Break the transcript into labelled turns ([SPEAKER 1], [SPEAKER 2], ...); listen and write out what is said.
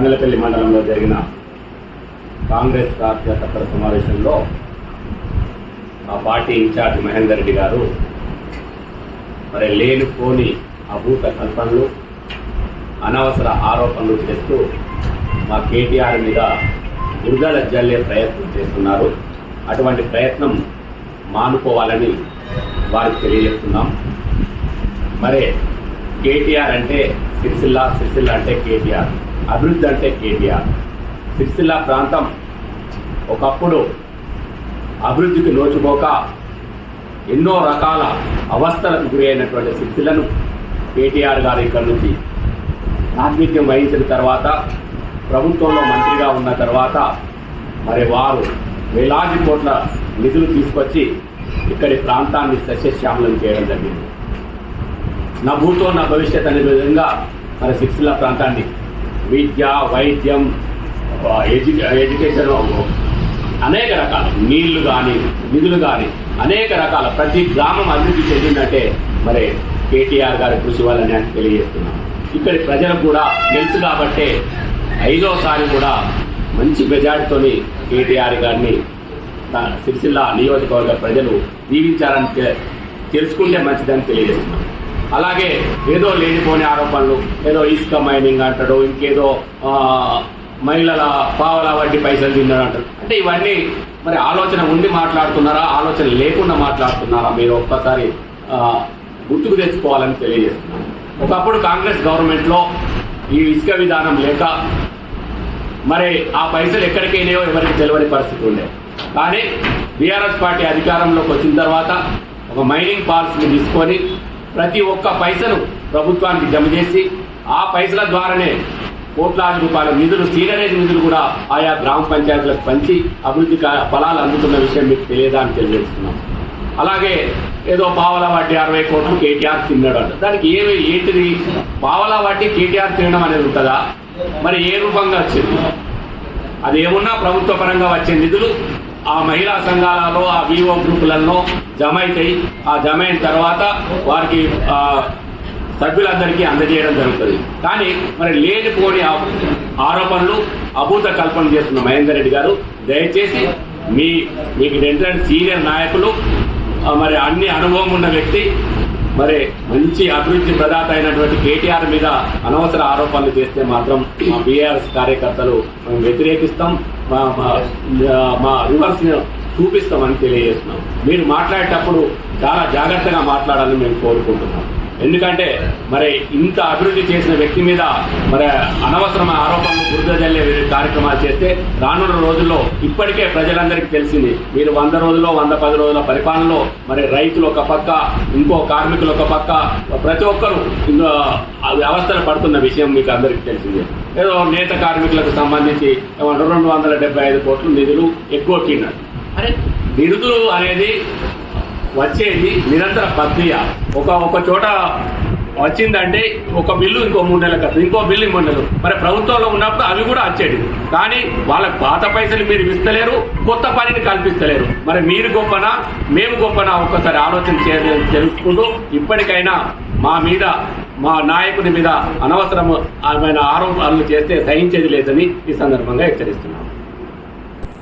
[SPEAKER 1] తంగలపల్లి మండలంలో జరిగిన కాంగ్రెస్ కార్యకర్తల సమావేశంలో ఆ పార్టీ ఇన్ఛార్జ్ మహేందర్ రెడ్డి గారు మరి లేనిపోని అభూత కల్పనలు అనవసర ఆరోపణలు చేస్తూ మా కేటీఆర్ మీద దుర్గల జల్లే ప్రయత్నం చేస్తున్నారు. అటువంటి ప్రయత్నం మానుకోవాలని వారికి తెలియజేస్తున్నాం. మరి కేటీఆర్ అంటే సిరిసిల్ల సిరిసిల్ల అంటే కేటీఆర్. అభివృద్ధి అంటే కేటీఆర్ సిరిసిల్ల ప్రాంతం ఒకప్పుడు అభివృద్ధికి నోచుకోక ఎన్నో రకాల అవస్థలకు గురి అయినటువంటి సిరిసిల్లను కేటీఆర్ గారు ఇక్కడ నుంచి ప్రాతినిధ్యం వహించిన తర్వాత ప్రభుత్వంలో మంత్రిగా ఉన్న తర్వాత మరి వారు వేలాది కోట్ల నిధులు తీసుకొచ్చి ఇక్కడి ప్రాంతాన్ని సస్యశ్యామలం చేయడం జరిగింది. నా భూతో నా భవిష్యత్ అనే విధంగా మన సిరిసిల్ల ప్రాంతాన్ని విద్య వైద్యం ఎడ్యు ఎడ్యుకేషన్ అనేక రకాల. నీళ్ళు కానీ నిధులు కానీ అనేక రకాల ప్రతి గ్రామం అభివృద్ధి చెందిందంటే మరి కేటీఆర్ గారి కృషి వల్లనే అని తెలియజేస్తున్నాం ఇక్కడి ప్రజలకు కూడా తెలుసు కాబట్టే ఐదోసారి కూడా మంచి మెజార్టీతోని కేటీఆర్ గారిని తన సిరిసిల్ల నియోజకవర్గ ప్రజలు దీవించారని తెలుసుకుంటే మంచిదని తెలియజేస్తున్నాను. అలాగే ఏదో లేనిపోని ఆరోపణలు ఏదో ఇసుక మైనింగ్ అంటాడు ఇంకేదో మహిళల పావల వడ్డీ పైసలు తిన్నాడు అంటారు అంటే ఇవన్నీ మరి ఆలోచన ఉండి మాట్లాడుతున్నారా ఆలోచన లేకుండా మాట్లాడుతున్నారా మీరు ఒక్కసారి గుర్తుకు తెచ్చుకోవాలని తెలియజేస్తున్నాను. ఒకప్పుడు కాంగ్రెస్ గవర్నమెంట్లో ఈ ఇసుక విధానం లేక మరి ఆ పైసలు ఎక్కడికైనాయో ఎవరికి తెలియని పరిస్థితి ఉండే. కానీ బీఆర్ఎస్ పార్టీ అధికారంలోకి వచ్చిన తర్వాత ఒక మైనింగ్ పాలసీని తీసుకొని ప్రతి ఒక్క పైసను ప్రభుత్వానికి జమ చేసి ఆ పైసల ద్వారానే కోట్లాది రూపాయల నిధులు సీనరేజ్ నిధులు కూడా ఆయా గ్రామ పంచాయతీలకు పంచి అభివృద్ధి ఫలాలు అందుతున్న విషయం మీకు తెలియదా అని తెలియజేస్తున్నాం. అలాగే ఏదో పావలా వడ్డీ అరవై కోట్లు కేటీఆర్ తిన్నాడు అంట దానికి ఏమి ఏంటిది? పావలా వడ్డీ కేటీఆర్ తినడం అనేది ఉంటుందా? మరి ఏ రూపంగా వచ్చింది? అది ఏమున్నా ప్రభుత్వ పరంగా వచ్చే నిధులు ఆ మహిళా సంఘాలలో ఆ వివో గ్రూపులలో జమ అవుతాయి ఆ జమ అయిన తర్వాత వారికి సభ్యులందరికీ అందజేయడం జరుగుతుంది. కానీ మరి లేనిపోని ఆ- ఆరోపణలు అభూత కల్పన చేస్తున్న మహేందర్ రెడ్డి గారు దయచేసి మీ మీకు ఏంటంటే సీనియర్ నాయకులు మరి అన్ని అనుభవం ఉన్న వ్యక్తి మరి మంచి అభివృద్ధి ప్రదాత అయినటువంటి కేటీఆర్ మీద అనవసర ఆరోపణలు చేస్తే మాత్రం మా బీఆర్ఎస్ కార్యకర్తలు మేము వ్యతిరేకిస్తాం మా మా- మా రివర్స్ చూపిస్తామని తెలియజేస్తున్నాం. మీరు మాట్లాడేటప్పుడు చాలా జాగ్రత్తగా మాట్లాడాలని మేము కోరుకుంటున్నాం. ఎందుకంటే మరి ఇంత అభివృద్ధి చేసిన వ్యక్తి మీద మరి అనవసరమైన ఆరోపణలు బురద జల్లే కార్యక్రమాలు చేస్తే రానున్న రోజుల్లో ఇప్పటికే ప్రజలందరికీ తెలిసింది. మీరు వంద రోజుల్లో వంద పది రోజుల పరిపాలనలో మరి రైతులు ఒక పక్క ఇంకో కార్మికులు ఒక పక్క ప్రతి ఒక్కరు వ్యవస్థలు పడుతున్న విషయం మీకు అందరికీ తెలిసిందే. ఏదో నేత కార్మికులకు సంబంధించి రెండు వందల డెబ్బై ఐదు కోట్లు నిధులు ఎక్కువ తిన్నారు అరే నిధులు అనేది వచ్చేది నిరంతర ప్రక్రియ. ఒక ఒక చోట వచ్చిందంటే ఒక బిల్లు ఇంకో మూడు నెలల క్రితం ఇంకో బిల్లు మూడు నెలలు మరి ప్రభుత్వంలో ఉన్నప్పుడు అవి కూడా వచ్చేది. కానీ వాళ్ళకి పాత పైసలు మీరు ఇస్తలేరు కొత్త పనిని కల్పిస్తలేరు. మరి మీరు గొప్పనా మేము గొప్పనా? ఒక్కసారి ఆలోచన చేయ తెలుసుకుంటూ ఇప్పటికైనా మా మీద మా నాయకుని మీద అనవసరమైన ఆరోపణలు చేస్తే సహించేది లేదని ఈ సందర్భంగా హెచ్చరిస్తున్నాము